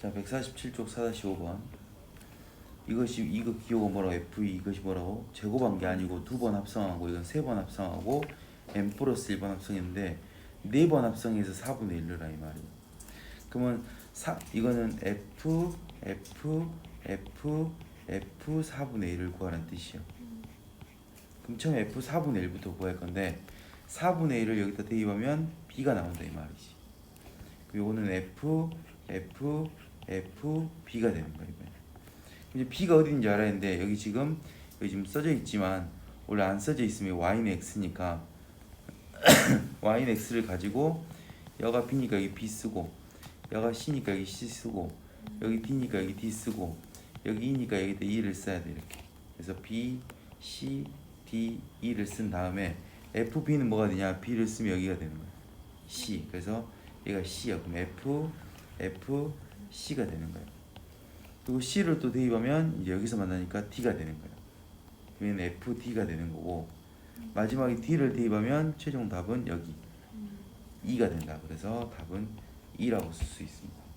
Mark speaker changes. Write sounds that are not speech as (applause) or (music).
Speaker 1: 자 147쪽 4-5번 이것이 이거 기호가 뭐라고 F 이것이 뭐라고 제곱한 게 아니고 두 번 합성하고 이건 세 번 합성하고 n 플러스 1번 합성인데 네 번 합성해서 4분의 1르라 이 말이에요. 그러면 사, 이거는 F F F F 4분의 1을 구하라는 뜻이요. 그럼 처음 F 4분의 1부터 구할 건데 4분의 1을 여기다 대입하면 B가 나온다 이 말이지. 요거는 F F F B가 되는 거예요. 이제 B가 어딘지 알아야 하는데 여기 지금 여기 지금 써져 있지만 원래 안 써져 있으면 Y는 X니까 (coughs) Y는 X를 가지고 여가 B니까 여기 B 쓰고 여가 C니까 여기 C 쓰고 여기 D니까 여기 D 쓰고 여기 E니까 여기다 E를 써야 돼 이렇게. 그래서 B, C, D, E를 쓴 다음에 F, B는 뭐가 되냐? B를 쓰면 여기가 되는 거야. C. 그래서 얘가 C야. 그럼 F, F, C가 되는 거야 그리고 C를 또 대입하면 여기서 만나니까 D가 되는 거야 그러면 F, D가 되는 거고 마지막에 D를 대입하면 최종 답은 여기. 2가 된다. 그래서 답은 2라고 쓸 수 있습니다